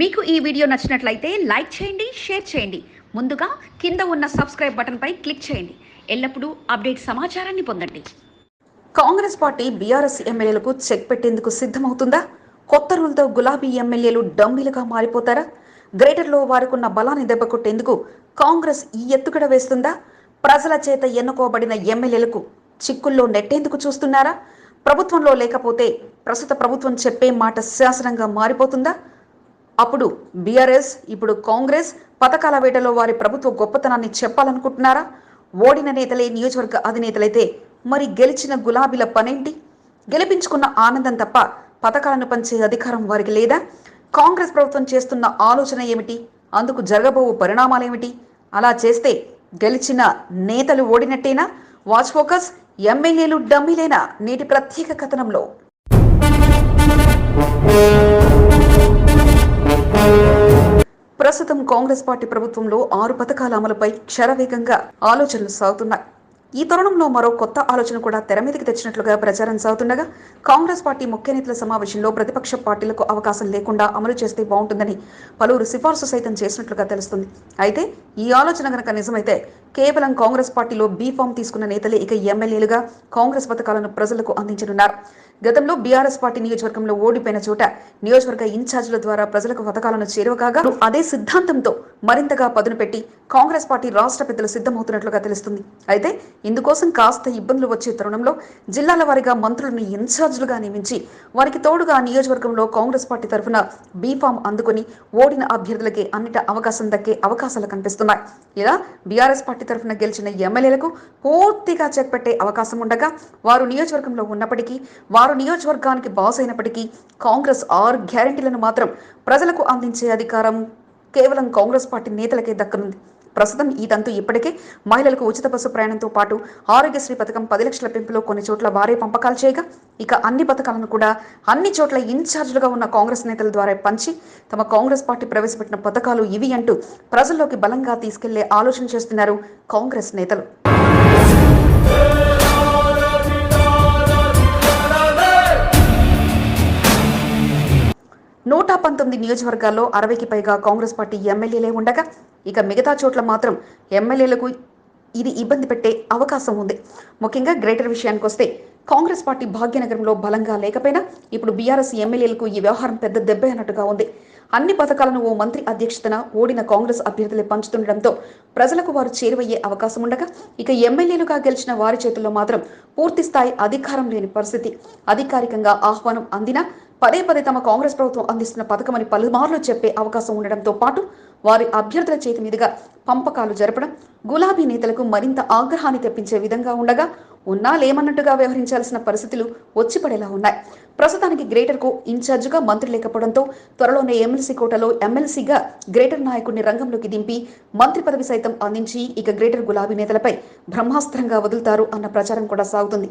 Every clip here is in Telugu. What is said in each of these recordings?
మీకు ఈ వీడియో నచ్చినట్లయితే లైక్ చేయండి షేర్ చేయండి. ముందుగా కింద ఉన్న సబ్స్క్రైబ్ బటన్పై క్లిక్ చేయండి. ఎల్లప్పుడూ అప్డేట్ సమాచారాన్ని పొందండి. కాంగ్రెస్ పార్టీ బీఆర్ఎస్ ఎమ్మెల్యేలకు చెక్ పెట్టేందుకు సిద్ధమవుతుందా? కొత్త రూల్తో గులాబీ ఎమ్మెల్యేలు డమ్మీలుగా మారిపోతారా? గ్రేటర్లో వారికున్న బలాన్ని దెబ్బకొట్టేందుకు కాంగ్రెస్ ఈ ఎత్తుగడ వేస్తుందా? ప్రజల చేత ఎన్నుకోబడిన ఎమ్మెల్యేలకు చిక్కుల్లో నెట్టేందుకు చూస్తున్నారా? ప్రభుత్వంలో లేకపోతే ప్రస్తుత ప్రభుత్వం చెప్పే మాట శాసనంగా మారిపోతుందా? అప్పుడు బీఆర్ఎస్ ఇప్పుడు కాంగ్రెస్ పథకాల వేటలో వారి ప్రభుత్వ గొప్పతనాన్ని చెప్పాలనుకుంటున్నారా? ఓడిన నేతలే నియోజకవర్గ అధినేతలైతే మరి గెలిచిన గులాబీల పనేంటి? గెలిపించుకున్న ఆనందం తప్ప పథకాలను పంచే అధికారం వారికి లేదా? కాంగ్రెస్ ప్రభుత్వం చేస్తున్న ఆలోచన ఏమిటి? అందుకు జరగబోవు పరిణామాలేమిటి? అలా చేస్తే గెలిచిన నేతలు ఓడినట్టేనా? వాచ్ ఫోకస్ ఎమ్మెల్యేలు డమ్మీలేనా? నేటి ప్రత్యేక కథనంలో. ప్రస్తుతం కాంగ్రెస్ పార్టీ ప్రభుత్వంలో ఆరు పథకాల అమలుపై క్షరవేగంగా ఆలోచనలు సాగుతున్నాయి. ఈ తరుణంలో మరో కొత్త ఆలోచన కూడా తెర మీదకి తెచ్చినట్లుగా ప్రచారం సాగుతుండగా కాంగ్రెస్ పార్టీ ముఖ్య నేతల సమావేశంలో ప్రతిపక్ష పార్టీలకు అవకాశం లేకుండా అమలు చేస్తే బాగుంటుందని పలువురు సిఫార్సు సైతం చేసినట్లుగా తెలుస్తుంది. అయితే ఈ ఆలోచన గనక నిజమైతే కేవలం కాంగ్రెస్ పార్టీలో బీఫామ్ తీసుకున్న నేతలే ఇక ఎమ్మెల్యేలుగా కాంగ్రెస్ పథకాలను ప్రజలకు అందించనున్నారు. గతంలో బీఆర్ఎస్ పార్టీ నియోజకవర్గంలో ఓడిపోయిన చోట నియోజకవర్గ ఇన్ఛార్జీల ద్వారా ప్రజలకు పథకాలను చేరువకాగా అదే సిద్ధాంతంతో మరింతగా పదును పెట్టి కాంగ్రెస్ పార్టీ రాష్ట్ర పెద్దలు సిద్ధమవుతున్నట్లుగా తెలుస్తుంది. అయితే ఇందుకోసం కాస్త ఇబ్బందులు వచ్చే తరుణంలో జిల్లాల వారీగా మంత్రులను ఇన్ఛార్జీలుగా నియమించి వారికి తోడుగా నియోజకవర్గంలో కాంగ్రెస్ పార్టీ తరఫున బీఫామ్ అందుకుని ఓడిన అభ్యర్థులకే అన్నిట అవకాశం దక్కే అవకాశాలు కనిపిస్తున్నాయి. ఇలా బీఆర్ఎస్ పార్టీ తరఫున గెలిచిన ఎమ్మెల్యేలకు పూర్తిగా చెక్ పెట్టే అవకాశం ఉండగా వారు నియోజకవర్గంలో ఉన్నప్పటికీ వారు నియోజకవర్గానికి బాస్ అయినప్పటికీ కాంగ్రెస్ ఆరు గ్యారంటీలను మాత్రం ప్రజలకు అందించే అధికారం కేవలం కాంగ్రెస్ పార్టీ నేతలకే దక్కనుంది. ప్రస్తుతం ఈ తంతు ఇప్పటికే మహిళలకు ఉచిత బస్సు ప్రయాణంతో పాటు ఆరోగ్యశ్రీ పథకం పది లక్షల పెంపులో కొన్ని చోట్ల వారే పంపకాలు చేయగా ఇక అన్ని పథకాలను కూడా అన్ని చోట్ల ఇన్ఛార్జీలుగా ఉన్న కాంగ్రెస్ నేతల ద్వారా పంచి తమ కాంగ్రెస్ పార్టీ ప్రవేశపెట్టిన పథకాలు ఇవి అంటూ ప్రజల్లోకి బలంగా తీసుకెళ్ళే ఆలోచన చేస్తున్నారు కాంగ్రెస్ నేతలు. నూట పంతొమ్మిది నియోజకవర్గాల్లో అరవైకి పైగా కాంగ్రెస్ పార్టీ ఎమ్మెల్యేలే ఉండగా ఇక మిగతా చోట్ల మాత్రం ఎమ్మెల్యేలకు ఇది ఇబ్బంది పెట్టే అవకాశం ఉంది. ముఖ్యంగా గ్రేటర్ విషయానికి వస్తే కాంగ్రెస్ పార్టీ భాగ్యనగరంలో బలంగా లేకపోయినా ఇప్పుడు బీఆర్ఎస్ ఎమ్మెల్యేలకు ఈ వ్యవహారం పెద్ద దెబ్బ అన్నట్టుగా ఉంది. అన్ని పథకాలను ఓ మంత్రి అధ్యక్షతన ఓడిన కాంగ్రెస్ అభ్యర్థులే పంచుతుండటంతో ప్రజలకు వారు చేరువయ్యే అవకాశం ఉండగా ఇక ఎమ్మెల్యేలుగా గెలిచిన వారి చేతుల్లో మాత్రం పూర్తి స్థాయి అధికారం లేని పరిస్థితి. అధికారికంగా ఆహ్వానం అందినా పదే పదే తమ కాంగ్రెస్ ప్రభుత్వం అందిస్తున్న పథకమని పలుమార్లు చెప్పే అవకాశం ఉండడంతో పాటు వారి అభ్యర్థుల చేతి మీదుగా పంపకాలు జరపడం గులాబీ నేతలకు మరింత ఆగ్రహాన్ని తెప్పించే విధంగా ఉండగా ఉన్నా లేమన్నట్టుగా వ్యవహరించాల్సిన పరిస్థితులు వచ్చిపడేలా ఉన్నాయి. ప్రస్తుతానికి గ్రేటర్కు ఇన్ఛార్జిగా మంత్రి లేకపోవడంతో త్వరలోనే ఎమ్మెల్సీ కోటలో ఎమ్మెల్సీగా గ్రేటర్ నాయకుడిని రంగంలోకి దింపి మంత్రి పదవి సైతం అందించి ఇక గ్రేటర్ గులాబీ నేతలపై బ్రహ్మాస్త్రంగా వదులుతారు అన్న ప్రచారం కూడా సాగుతుంది.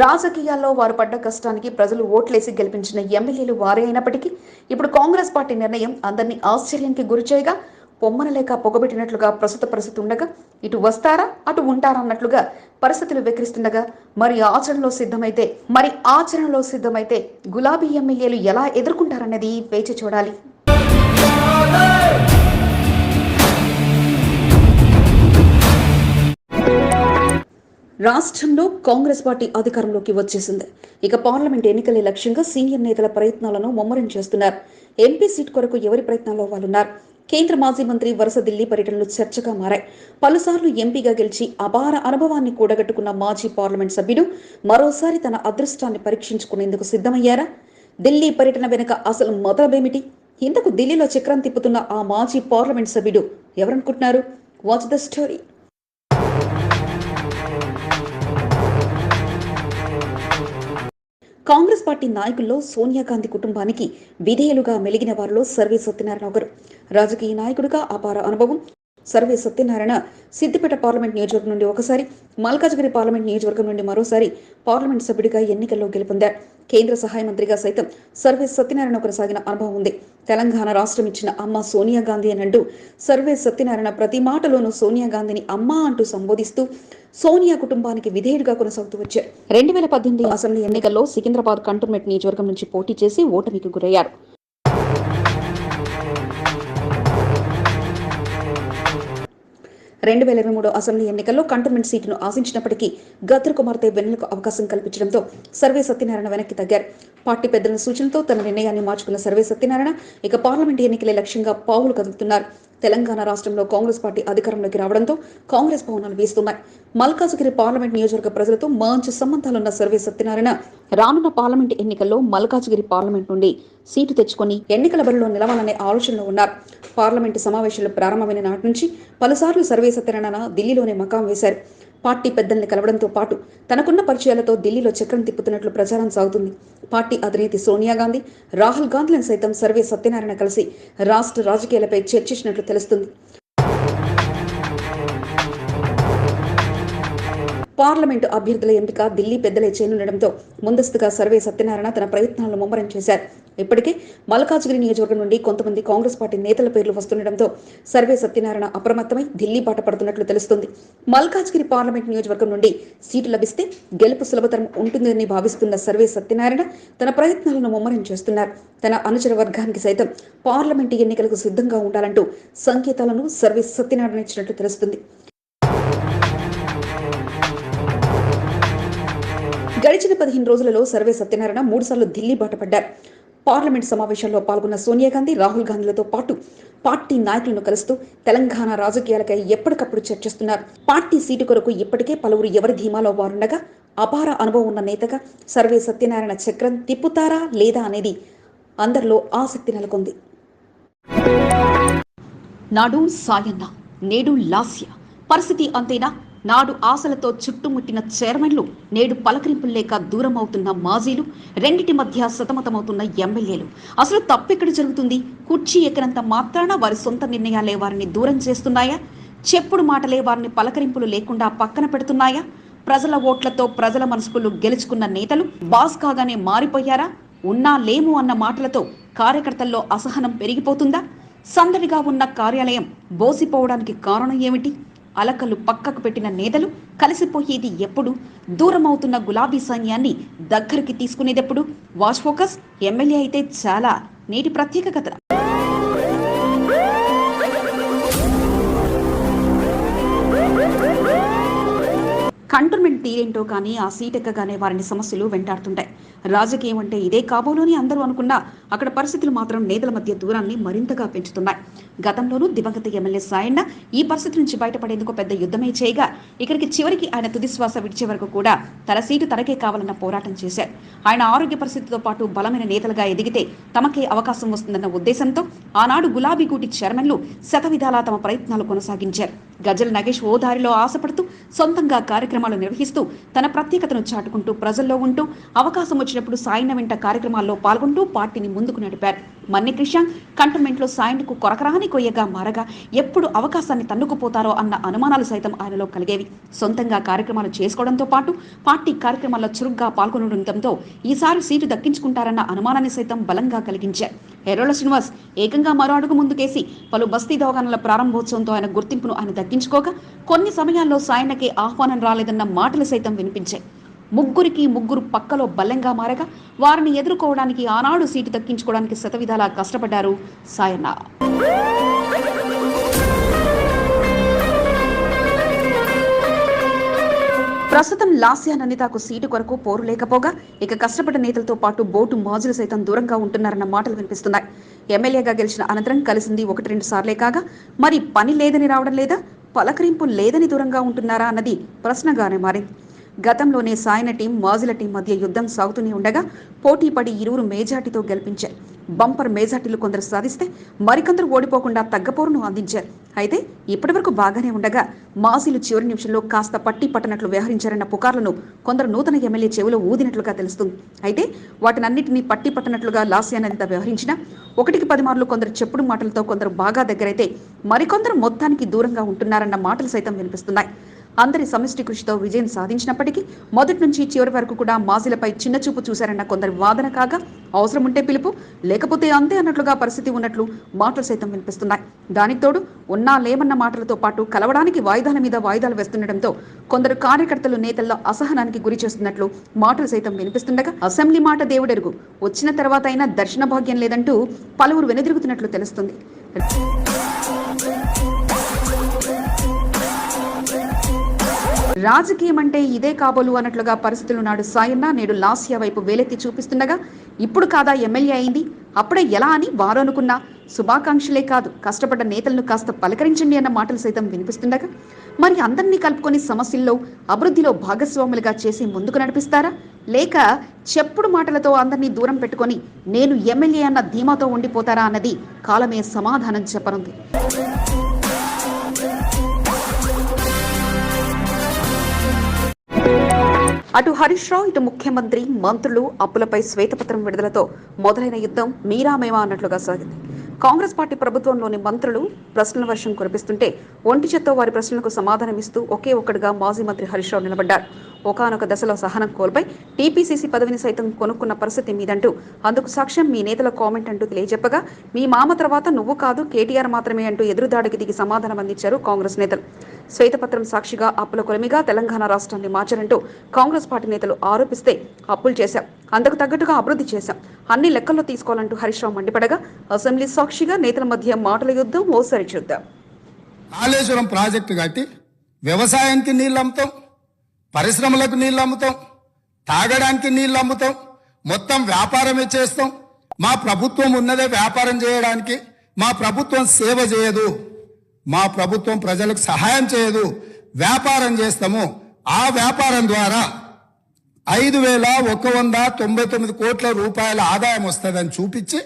రాజకీయాల్లో వారు పడ్డ కష్టానికి ప్రజలు ఓట్లేసి గెలిపించిన ఎమ్మెల్యేలు వారే అయినప్పటికీ ఇప్పుడు కాంగ్రెస్ పార్టీ నిర్ణయం అందరినీ ఆశ్చర్యానికి గురిచేయగా పొమ్మన లేక పొగబెట్టినట్లుగా ప్రస్తుత పరిస్థితి ఉండగా ఇటు వస్తారా అటు ఉంటారా అన్నట్లుగా పరిస్థితులు వెక్కిరిస్తుండగా మరి ఆచరణలో సిద్ధమైతే మరి ఆచరణలో సిద్ధమైతే గులాబీ ఎమ్మెల్యేలు ఎలా ఎదుర్కొంటారన్నది వేచి చూడాలి. రాష్ట్రంలో కాంగ్రెస్ పార్టీ అధికారంలోకి వచ్చేసింది. ఇక పార్లమెంట్ ఎన్నికలే లక్ష్యంగా సీనియర్ నేతల ప్రయత్నాలను ముమ్మరం చేస్తున్నారు. ఎంపీ సీట్ కొరకు ఎవరి ప్రయత్నాల్లో వాళ్ళున్నారు? కేంద్ర మాజీ మంత్రి వరుస ఢిల్లీ పర్యటనలు చర్చగా మారాయి. పలుసార్లు ఎంపీగా గెలిచి అపార అనుభవాన్ని కూడగట్టుకున్న మాజీ పార్లమెంట్ సభ్యుడు మరోసారి తన అదృష్టాన్ని పరీక్షించుకునేందుకు సిద్ధమయ్యారా? ఢిల్లీ పర్యటన వెనుక అసలు మొదలబేమిటి ఇంతకు ఢిల్లీలో చక్రం తిప్పుతున్న ఆ మాజీ పార్లమెంట్ సభ్యుడు ఎవరనుకుంటున్నారు? Watch the story. Congress party నాయకుల్లో సోనియా గాంధీ కుటుంబానికి విధేయులుగా మెలిగిన వారిలో సర్వే సత్యనారాయణ ఒకరు రాజకీయ నాయకుడిగా అపార అనుభవం. సర్వే సత్యనారాయణ సిద్దిపేట పార్లమెంట్ నియోజకవర్గం నుండి ఒకసారి మల్కాజ్గిరి పార్లమెంట్ నియోజకవర్గం నుండి మరోసారి పార్లమెంట్ సభ్యుడిగా ఎన్నికల్లో గెలుపొందారు. కేంద్ర సహాయ మంత్రిగా సైతం సర్వే సత్యనారాయణ కొనసాగిన అనుభవం ఉంది. తెలంగాణ రాష్ట్రం ఇచ్చిన అమ్మ సోనియా గాంధీ అని అంటూ సత్యనారాయణ ప్రతి మాటలోనూ సోనియా గాంధీని అమ్మ అంటూ సంబోధిస్తూ సోనియా కుటుంబానికి విధేయుడిగా కొనసాగుతూ వచ్చారు. రెండు వేల పద్దెనిమిది అసెంబ్లీ ఎన్నికల్లో సికింద్రాబాద్ కంటోన్మెంట్ నియోజకవర్గం నుంచి పోటీ చేసి ఓటమికి గురయ్యారు. రెండు వేల ఇరవై మూడు అసెంబ్లీ ఎన్నికల్లో కంటోన్మెంట్ సీటును ఆశించినప్పటికీ గద్దర్ కుమార్తె వెన్నెలకు అవకాశం కల్పించడంతో సర్వే సత్యనారాయణ వెనక్కి తగ్గారు. పార్టీ పెద్దల సూచనతో తన నిర్ణయాన్ని మార్చుకున్న సర్వే సత్యనారాయణ ఇక పార్లమెంట్ ఎన్నికలే లక్ష్యంగా పావులు కదులుతున్నారు. తెలంగాణ రాష్ట్రంలో కాంగ్రెస్ పార్టీ అధికారంలోకి రావడంతో కాంగ్రెస్ భవనాలు వీస్తున్నాయి. మల్కాజ్గిరి పార్లమెంట్ నియోజకవర్గ ప్రజలతో మంచి సంబంధాలున్న సర్వే సత్యనారాయణ రానున్న పార్లమెంట్ ఎన్నికల్లో మల్కాజ్గిరి పార్లమెంట్ నుండి సీటు తెచ్చుకొని ఎన్నికల బరిలో నిలవాలనే ఆలోచనలో ఉన్నారు. పార్లమెంటు సమావేశాలు ప్రారంభమైన నాటి నుంచి పలుసార్లు సర్వే సత్యనారాయణ ఢిల్లీలోనే మకాం వేశారు. పార్టీ పెద్దల్ని కలవడంతో పాటు తనకున్న పరిచయాలతో ఢిల్లీలో చక్రం తిప్పుతున్నట్లు ప్రచారం సాగుతుంది. పార్టీ అధినేతి సోనియా గాంధీ రాహుల్ గాంధీలను సైతం సర్వే సత్యనారాయణ కలిసి రాష్ట్ర రాజకీయాలపై చర్చించినట్లు తెలుస్తుంది. పార్లమెంటు అభ్యర్థుల ఎంపిక ఢిల్లీ పెద్దలే చేయనుండడంతో ముందస్తుగా సర్వే సత్యనారాయణ తన ప్రయత్నాలను ముమ్మరం చేశారు. ఇప్పటికే మల్కాజ్గిరి నియోజకవర్గం నుండి కొంతమంది కాంగ్రెస్ పార్టీ నేతల పేర్లు వస్తుండటంతో సర్వే సత్యనారాయణ అప్రమత్తమై ఢిల్లీ బాట పడుతున్నట్లు తెలుస్తుంది. మల్కాజ్గిరి పార్లమెంట్ నియోజకవర్గం నుండి సీటు లభిస్తే గెలుపు సులభతరం ఉంటుందని భావిస్తున్న సర్వే సత్యనారాయణ తన ప్రయత్నాలను ముమ్మరం చేస్తున్నారు. తన అనుచర వర్గానికి సైతం పార్లమెంటు ఎన్నికలకు సిద్ధంగా ఉండాలంటూ సంకేతాలను సర్వే సత్యనారాయణ ఇచ్చినట్లు తెలుస్తుంది. గడిచిన పదిహేను రోజులలో సర్వే సత్యనారాయణ మూడుసార్లు ఢిల్లీ బాటపడ్డారు పార్లమెంట్ సమావేశాల్లో పాల్గొన్న సోనియా గాంధీ రాహుల్ గాంధీలతో పాటు పార్టీ నాయకులను కలుస్తూ తెలంగాణ రాజకీయాలకై ఎప్పటికప్పుడు చర్చిస్తున్నారు. పార్టీ సీటు కొరకు ఇప్పటికే పలువురు ఎవరి ధీమాలో వారుండగా అపార అనుభవం ఉన్న నేతగా సర్వే సత్యనారాయణ చక్రం తిప్పుతారా లేదా అనేది అందరిలో ఆసక్తి నెలకొంది. నాడు సాయన్న నేడు లాస్య. పరిస్థితి అంతేనా? నాడు ఆశలతో చుట్టుముట్టిన చైర్మన్లు నేడు పలకరింపులు లేక దూరం అవుతున్న మాజీలు రెండిటి మధ్య సతమతమవుతున్న ఎమ్మెల్యేలు. అసలు తప్పెక్కడ జరుగుతుంది? కుర్చీ ఎక్కనంత మాత్రాన వారి సొంత నిర్ణయాలే వారిని దూరం చేస్తున్నాయా? చెప్పుడు మాటలే వారిని పలకరింపులు లేకుండా పక్కన పెడుతున్నాయా? ప్రజల ఓట్లతో ప్రజల మనసుకులు గెలుచుకున్న నేతలు బాస్ కాగానే మారిపోయారా? ఉన్నా లేము అన్న మాటలతో కార్యకర్తల్లో అసహనం పెరిగిపోతుందా? సందడిగా ఉన్న కార్యాలయం బోసిపోవడానికి కారణం ఏమిటి? అలకలు పక్కకు పెట్టిన నేతలు కలిసిపోయేది ఎప్పుడు? దూరం అవుతున్న గులాబీ సైన్యాన్ని దగ్గరికి తీసుకునేదెప్పుడు? వాచ్ ఫోకస్ ఎమ్మెల్యే అయితే చాలా నేటి ప్రత్యేక కథ. కంటోన్మెంట్ తీరేంటో కానీ ఆ సీట్ ఎక్కగానే వారిని సమస్యలు వెంటాడుతుంటాయి. రాజకీయం అంటే ఇదే కాబోలోని అందరూ అనుకున్నా అక్కడ పరిస్థితులు మాత్రం నేతల మధ్య దూరాన్ని మరింతగా పెంచుతున్నాయి. గతంలోనూ దివంగత ఎమ్మెల్యే సాయన్న ఈ పరిస్థితి నుంచి బయటపడేందుకు పెద్ద యుద్ధమే చేయగా ఇక్కడికి చివరికి ఆయన తుదిశ్వాస విడిచే వరకు కూడా తన సీటు తనకే కావాలన్న పోరాటం చేశారు. ఆయన ఆరోగ్య పరిస్థితితో పాటు బలమైన నేతలుగా ఎదిగితే తమకే అవకాశం వస్తుందన్న ఉద్దేశంతో ఆనాడు గులాబీ గూటి చైర్మన్లు శతవిధాలా తమ ప్రయత్నాలు కొనసాగించారు. గజల్ నగేష్ ఓ దారిలో ఆశపడుతూ సొంతంగా కార్యక్రమాలు నిర్వహిస్తూ తన ప్రత్యేకతను చాటుకుంటూ ప్రజల్లో ఉంటూ అవకాశం వచ్చినప్పుడు సాయిన వెంట కార్యక్రమాల్లో పాల్గొంటూ పార్టీని ముందుకు నడిపారు. మన్ని కృష్ణ కంటోన్మెంట్లో సాయన్కు కొరకరాని కొయ్యగా మారగా ఎప్పుడు అవకాశాన్ని తన్నుకుపోతారో అన్న అనుమానాలు సైతం ఆయనలో కలిగేవి. సొంతంగా కార్యక్రమాలు చేసుకోవడంతో పాటు పార్టీ కార్యక్రమాల్లో చురుగ్గా పాల్గొనడంతో ఈసారి సీటు దక్కించుకుంటారన్న అనుమానాన్ని సైతం బలంగా కలిగించారు. హెరోల శ్రీనివాస్ ఏకంగా మరో అడుగు ముందుకేసి పలు బస్తీ దవాఖానాల ప్రారంభోత్సవంతో ఆయన గుర్తింపును ఆయన దక్కించుకోగా కొన్ని సమయాల్లో సాయనకి ఆహ్వానం రాలేదన్న మాటలు సైతం వినిపించాయి. ముగ్గురికి ముగ్గురు పక్కలో బలంగా మారగా వారిని ఎదుర్కోవడానికి ఆనాడు సీటు దక్కించుకోవడానికి శతవిధాలా కష్టపడ్డారు సాయన్న. ప్రస్తుతం లాస్యా నందితకు సీటు కొరకు పోరు లేకపోగా ఇక కష్టపడ్డ నేతలతో పాటు బోటు మాజులు సైతం దూరంగా ఉంటున్నారన్న మాటలు వినిపిస్తున్నాయి. ఎమ్మెల్యేగా గెలిచిన అనంతరం కలిసింది ఒకటి రెండు సార్లే కాగా మరి పని లేదని రావడం లేదా పలకరింపు లేదని దూరంగా ఉంటున్నారా అన్నది ప్రశ్నగానే మారింది. గతంలోనే సాయన టీం మాజుల టీం మధ్య యుద్ధం సాగుతూనే ఉండగా పోటీ పడి ఇరువురు మేజార్టీతో గెలిపించారు. బంపర్ మేజార్టీలు కొందరు సాధిస్తే మరికొందరు ఓడిపోకుండా తగ్గపోరును అందించారు. అయితే ఇప్పటివరకు బాగానే ఉండగా మాజీలు చివరి నిమిషంలో కాస్త పట్టి పట్టనట్లు వ్యవహరించారన్న పుకార్లను కొందరు నూతన ఎమ్మెల్యే చెవిలో ఊదినట్లుగా తెలుస్తుంది. అయితే వాటినన్నింటినీ పట్టి పట్టనట్లుగా లాస్యానంత వ్యవహరించినా ఒకటికి పది మార్లు కొందరు చెప్పుడు మాటలతో కొందరు బాగా దగ్గరైతే మరికొందరు మొత్తానికి దూరంగా ఉంటున్నారన్న మాటలు సైతం వినిపిస్తున్నాయి. అందరి సమిష్టి కృషితో విజయం సాధించినప్పటికీ మొదటి నుంచి చివరి వరకు కూడా మాజీలపై చిన్న చూపు చూశారన్న కొందరి వాదన కాగా అవసరం ఉంటే పిలుపు లేకపోతే అంతే అన్నట్లుగా పరిస్థితి ఉన్నట్లు మాటలు సైతం వినిపిస్తున్నాయి. దానికి తోడు ఉన్నా లేమన్న మాటలతో పాటు కలవడానికి వాయిదాల మీద వాయిదాలు వేస్తుండటంతో కొందరు కార్యకర్తలు నేతల్లో అసహనానికి గురి చేస్తున్నట్లు మాటలు సైతం వినిపిస్తుండగా అసెంబ్లీ మాట దేవుడెరుగు. వచ్చిన తర్వాత అయినా దర్శన భాగ్యం లేదంటూ పలువురు వెనుదిరుగుతున్నట్లు తెలుస్తుంది. రాజకీయం అంటే ఇదే కాబోలు అన్నట్లుగా పరిస్థితులు నాడు సాయన్న నేడు లాస్యా వైపు వేలెత్తి చూపిస్తుండగా ఇప్పుడు కాదా ఎమ్మెల్యే అయింది? అప్పుడే ఎలా అని వారు అనుకున్నా శుభాకాంక్షలే కాదు కష్టపడ్డ నేతలను కాస్త పలకరించండి అన్న మాటలు సైతం వినిపిస్తుండగా మరి అందరినీ కలుపుకొని సమస్యల్లో అభివృద్ధిలో భాగస్వాములుగా చేసి ముందుకు నడిపిస్తారా? లేక చెప్పుడు మాటలతో అందరినీ దూరం పెట్టుకొని నేను ఎమ్మెల్యే అన్న ధీమాతో ఉండిపోతారా అన్నది కాలమే సమాధానం చెప్పనుంది. అటు హరీష్ రావు ఇటు ముఖ్యమంత్రి మంత్రులు అప్పులపై శ్వేతపత్రం విడుదలతో మొదలైన యుద్ధం మీరా మేమా అన్నట్లుగా సాగింది. కాంగ్రెస్ పార్టీ ప్రభుత్వంలోని మంత్రులు ప్రశ్నల వర్షం కురిపిస్తుంటే ఒంటి చేత్తో వారి ప్రశ్నలకు సమాధానమిస్తూ ఒకే ఒక్కడిగా మాజీ మంత్రి హరీష్ రావు నిలబడ్డారు. ఒకానొక దశలో సహనం కోల్పై టీపీసీసీ పదవిని సైతం కొనుక్కున్న పరిస్థితి మీదంటూ అందుకు సాక్ష్యం మీ నేతల కామెంట్ అంటూ తెలియజెప్పగా మీ మామ తర్వాత నువ్వు కాదు కేటీఆర్ మాత్రమే అంటూ ఎదురుదాడికి దిగి సమాధానం అందించారు కాంగ్రెస్ నేతలు. శ్వేతపత్రం సాక్షిగా అప్పుల కొలమిగా తెలంగాణ రాష్ట్రాన్ని మార్చారంటూ కాంగ్రెస్ పార్టీ నేతలు ఆరోపిస్తే అప్పులు చేశాం. అందుకు తగ్గట్టుగా అభివృద్ధి చేశాం. అన్ని లెక్కల్లో తీసుకోవాలంటూ హరీష్ రావు మండిపడగా అసెంబ్లీ సాక్షిగా నేతల మధ్య మాటల యుద్ధం ఓసారి చూద్దాం కాళేశ్వరం ప్రాజెక్టు కట్టి వ్యవసాయానికి నీళ్ళు అమ్ముతాం పరిశ్రమలకు నీళ్ళు అమ్ముతాం తాగడానికి నీళ్ళు అమ్ముతాం మొత్తం వ్యాపారమే చేస్తాం. మా ప్రభుత్వం ఉన్నదే వ్యాపారం చేయడానికి మా ప్రభుత్వం సేవ చేయదు. మా ప్రభుత్వం ప్రజలకు సహాయం చేయదు వ్యాపారం చేస్తాము. ఆ వ్యాపారం ద్వారా ఐదు వేల ఒక వంద తొంభై తొమ్మిది కోట్ల రూపాయల ఆదాయం వస్తుందని చూపించి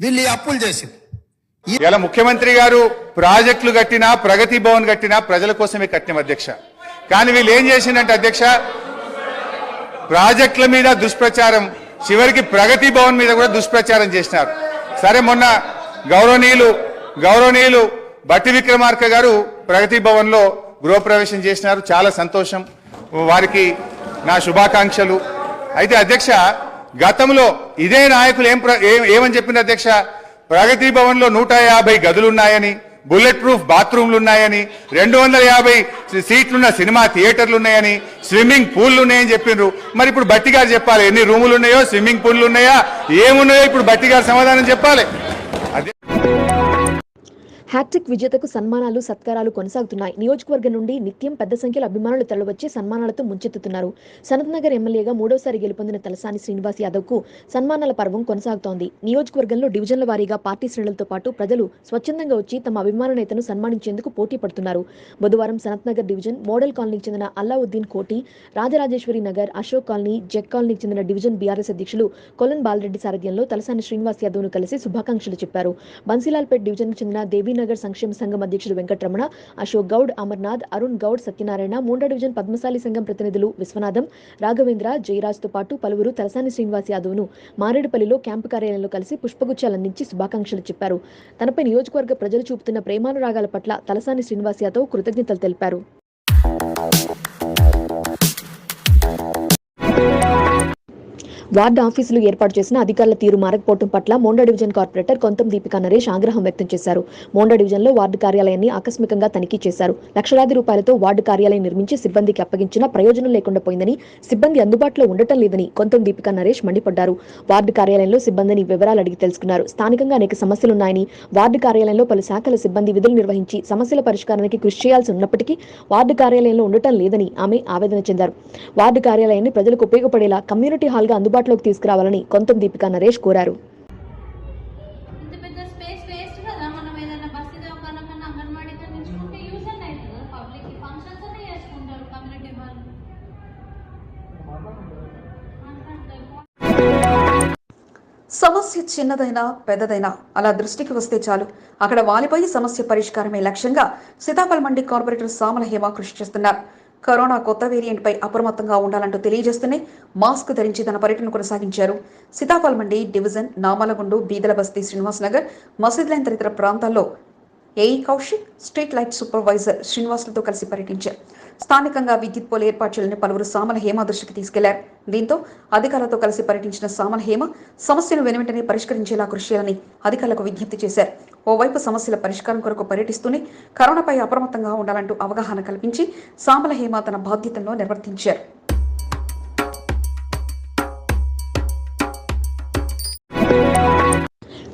వీళ్ళు ఈ అప్పులు చేసింది. ఇలా ముఖ్యమంత్రి గారు ప్రాజెక్టులు కట్టినా ప్రగతి భవన్ కట్టినా ప్రజల కోసమే కట్టిన అధ్యక్ష. కానీ వీళ్ళు ఏం చేసిందంటే అధ్యక్ష ప్రాజెక్టుల మీద దుష్ప్రచారం చివరికి ప్రగతి భవన్ మీద కూడా దుష్ప్రచారం చేసినారు. సరే మొన్న గౌరవనీయులు గౌరవనీయులు బట్టి విక్రమార్క గారు ప్రగతి భవన్లో గృహప్రవేశం చేసినారు. చాలా సంతోషం. వారికి నా శుభాకాంక్షలు. అయితే అధ్యక్ష గతంలో ఇదే నాయకులు ఏం ఏమని చెప్పింది అధ్యక్ష? ప్రగతి భవన్లో నూట యాభై గదులున్నాయని బుల్లెట్ ప్రూఫ్ బాత్రూమ్లు ఉన్నాయని రెండు వందల యాభై సీట్లున్న సినిమా థియేటర్లు ఉన్నాయని స్విమ్మింగ్ పూల్లు ఉన్నాయని చెప్పిండ్రు. మరి ఇప్పుడు బట్టి గారు చెప్పాలి ఎన్ని రూములు ఉన్నాయో స్విమ్మింగ్ పూల్లు ఉన్నాయా ఏమున్నాయో ఇప్పుడు బట్టి గారు సమాధానం చెప్పాలి. అదే హ్యాట్రిక్ విజేతకు సన్మానాలు సత్కారాలు కొనసాగుతున్నాయి. నియోజకవర్గం నుండి నిత్యం పెద్ద సంఖ్యలో అభిమానులు తరలివచ్చి సన్మానాలతో ముంచెత్తుతున్నారు. సనత్ నగర్ ఎమ్మెల్యేగా మూడోసారి గెలుపొందిన తలసాని శ్రీనివాస్ యాదవ్కు సన్మానాల పర్వం కొనసాగుతోంది. నియోజకవర్గంలో డివిజన్ల వారీగా పార్టీ శ్రేణులతో పాటు ప్రజలు స్వచ్ఛందంగా వచ్చి తమ అభిమాన నేతను సన్మానించేందుకు పోటీ పడుతున్నారు. బుధవారం సనత్ నగర్ డివిజన్ మోడల్ కాలనీకి చెందిన అల్లావుద్దీన్ కోటి రాజరాజేశ్వరి నగర్ అశోక్ కాలనీ జెక్ కాలనీకి చెందిన డివిజన్ బీఆర్ఎస్ అధ్యక్షులు కొలన్ బాలరెడ్డి సారథ్యంలో తలసాని శ్రీనివాస్ యాదవ్ను కలిసి శుభాకాంక్షలు చెప్పారు. బన్సీలాల్పేట్ డివిజన్ చెందిన దేవీనగర్ సంక్షేమ సంఘం అధ్యక్షుడు వెంకటరమణ అశోక్ గౌడ్ అమర్నాథ్ అరుణ్ గౌడ్ సత్యనారాయణ మూండా డివిజన్ పద్మశాలి సంఘం ప్రతినిధులు విశ్వనాథం రాఘవేంద్ర జయరాజ్తో పాటు పలువురు తలసాని శ్రీనివాస్ యాదవ్ను మారేడుపల్లిలో క్యాంపు కార్యాలయంలో కలిసి పుష్పగుచ్చాలందించి శుభాకాంక్షలు చెప్పారు. తనపై నియోజకవర్గ ప్రజలు చూపుతున్న ప్రేమానురాగాల పట్ల తలసాని శ్రీనివాస్ యాదవ్ కృతజ్ఞతలు తెలిపారు. వార్డు ఆఫీసులు ఏర్పాటు చేసిన అధికారుల తీరు మారకపోవడం పట్ల మోండా డివిజన్ కార్పొరేటర్ కొంతం దీపికా నరేష్ ఆగ్రహం వ్యక్తం చేశారు. మోండా డివిజన్లో వార్డు కార్యాలయాన్ని ఆకస్మికంగా తనిఖీ చేశారు. లక్షలాది రూపాయలతో వార్డు కార్యాలయం నిర్మించి సిబ్బందికి అప్పగించినా ప్రయోజనం లేకుండా పోయిందని సిబ్బంది అందుబాటులో ఉండటం లేదని కొంతం దీపికా నరేష్ మండిపడ్డారు. వార్డు కార్యాలయంలో సిబ్బందిని వివరాలు అడిగి తెలుసుకున్నారు. స్థానికంగా అనేక సమస్యలున్నాయని వార్డు కార్యాలయంలో పలు శాఖల సిబ్బంది విధులు నిర్వహించి సమస్యల పరిష్కారానికి కృషి చేయాల్సి ఉన్నప్పటికీ వార్డు కార్యాలయంలో ఉండటం లేదని ఆమె ఆవేదన చెందారు. వార్డు కార్యాలయాన్ని ప్రజలకు ఉపయోగపడేలా కమ్యూనిటీ హాల్గా అందుబాటులోకి తీసుకురావాలని కొంతం దీపికా నరేష్ కోరారు. సమస్య చిన్నదైనా పెద్దదైనా అలా దృష్టికి వస్తే చాలు. అక్కడ వాలిపోయి సమస్య పరిష్కారమే లక్ష్యంగా సీతాఫల్ మండి కార్పొరేటర్ సామల హేమ కృషి చేస్తున్నారు. కరోనా కొత్త వేరియంట్ పై అప్రమత్తంగా ఉండాలంటూ తెలియజేస్తూనే మాస్క్ ధరించి తన పర్యటన కొనసాగించారు. సీతాఫల్ మండి డివిజన్ నామలగుండు బీదల బస్తీ శ్రీనివాస్ నగర్ మసీద్ లైన్ తదితర ప్రాంతాల్లో AE Kaushik street light supervisor శ్రీనివాసులతో కలిసి పర్యటించారు. స్థానికంగా విద్యుత్ పోల్ ఏర్పాటు చేయాలని పలువురు సామల హేమ దృష్టికి తీసుకెళ్ళారు. దీంతో అధికారులతో కలిసి పర్యటించిన సామల హేమ సమస్యను వెనువెంటనే పరిష్కరించేలా కృషి చేయాలని అధికారులకు విజ్ఞప్తి చేశారు. ఓవైపు సమస్యల పరిష్కారం కొరకు పర్యటిస్తూనే కరోనాపై అప్రమత్తంగా ఉండాలంటూ అవగాహన కల్పించి సామల హేమ తన బాధ్యతల్లో నిర్వర్తించారు.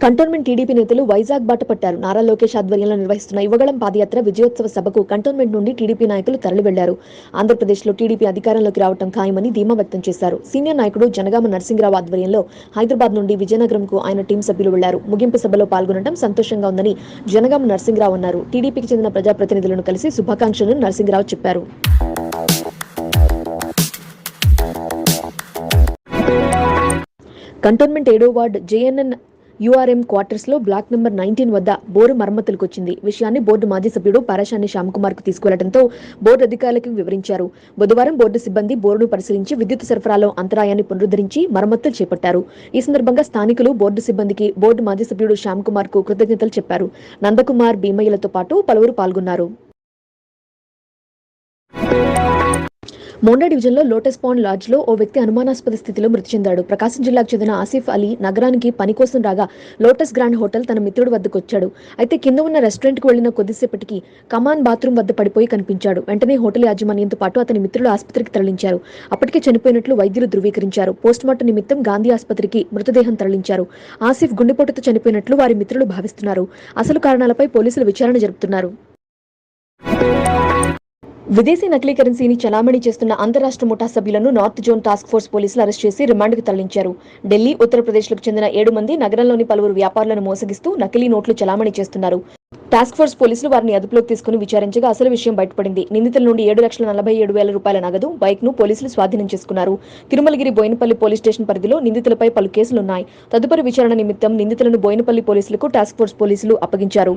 కంటోన్మెంట్ టీడీపీ నేతలు వైజాగ్ బాట పట్టారు నారా లోకేష్ ఆధ్వర్యంలో నిర్వహిస్తున్న యువగళం పాదయాత్ర విజయోత్సవ సభకు కంటోన్మెంట్ నుండి టీడీపీ నాయకులు తరలి వెళ్ళారు ఆంధ్రప్రదేశ్లో టీడీపీ అధికారంలోకి రావడం ఖాయమని ధీమా వ్యక్తం చేశారు. సీనియర్ నాయకుడు జనగామ నరసింహరావు ఆధ్వర్యంలో హైదరాబాద్ నుండి విజయనగరంకు ఆయన టీం సభ్యులు వెళ్ళారు. ముగింపు సభలో పాల్గొనడం సంతోషంగా ఉందని జనగామ నరసింహరావు అన్నారు. టీడీపీకి చెందిన ప్రజాప్రతినిధులను కలిసి శుభాకాంక్షలను నరసింహరావు చెప్పారు. కంటోన్మెంట్ ఏడో వార్డ్ జేఎన్ఎన్ యూఆర్ఎం క్వార్టర్స్లో బ్లాక్ నెంబర్ నైన్టీన్ వద్ద బోరు మరమ్మతులకు వచ్చింది విషయాన్ని బోర్డు మాజీ సభ్యుడు పారాశాని శ్యామ్కుమార్కు తీసుకెళ్ళడంతో బోర్డు అధికారులకు వివరించారు. బుధవారం బోర్డు సిబ్బంది బోరును పరిశీలించి విద్యుత్ సరఫరాలో అంతరాయాన్ని పునరుద్ధరించి మరమ్మతులు చేపట్టారు. ఈ సందర్భంగా స్థానికులు బోర్డు సిబ్బందికి బోర్డు మాజీ సభ్యుడు శ్యామ్కుమార్కు కృతజ్ఞతలు చెప్పారు. నందకుమార్ భీమయ్యలతో పాటు పలువురు పాల్గొన్నారు. మోండా డివిజన్లో లోటస్ పాండ్ లాడ్జ్లో ఓ వ్యక్తి అనుమానాస్పద స్థితిలో మృతి చెందాడు. ప్రకాశం జిల్లాకు చెందిన ఆసిఫ్ అలీ నగరానికి పని కోసం రాగా లోటస్ గ్రాండ్ హోటల్ తన మిత్రుడి వద్దకు వచ్చాడు అయితే కింద ఉన్న రెస్టారెంట్కి వెళ్ళిన కొద్దిసేపటికి కమాన్ బాత్రూమ్ వద్ద పడిపోయి కనిపించాడు. వెంటనే హోటల్ యాజమాన్యంతో పాటు అతని మిత్రులు ఆసుపత్రికి తరలించారు. అప్పటికే చనిపోయినట్లు వైద్యులు ధృవీకరించారు. పోస్టుమార్టం నిమిత్తం గాంధీ ఆసుపత్రికి మృతదేహం తరలించారు. ఆసిఫ్ గుండెపోటుతో చనిపోయినట్లు వారి మిత్రులు భావిస్తున్నారు. అసలు కారణాలపై పోలీసులు విచారణ జరుపుతున్నారు. విదేశీ నకిలీ కరెన్సీని చలామణి చేస్తున్న అంతరాష్ట్ర ముఠా సభ్యులను నార్త్ జోన్ టాస్క్ ఫోర్స్ పోలీసులు అరెస్ట్ చేసి రిమాండ్కు తరలించారు. ఢిల్లీ ఉత్తరప్రదేశ్లకు చెందిన ఏడు మంది నగరంలోని పలువురు వ్యాపారులను మోసగిస్తూ నకిలీ నోట్లు చలామణి చేస్తున్నారు. టాస్క్ ఫోర్స్ పోలీసులు వారిని అదుపులోకి తీసుకుని విచారించగా అసలు విషయం బయటపడింది. నిందితుల నుండి ఏడు లక్షల నలభై ఏడు వేల రూపాయల నగదు బైక్ను పోలీసులు స్వాధీనం చేసుకున్నారు. తిరుమలగిరి బోయినపల్లి పోలీస్ స్టేషన్ పరిధిలో నిందితులపై పలు కేసులున్నాయి. తదుపరి విచారణ నిమిత్తం నిందితులను బోయినపల్లి పోలీసులకు టాస్క్ ఫోర్స్ పోలీసులు అప్పగించారు.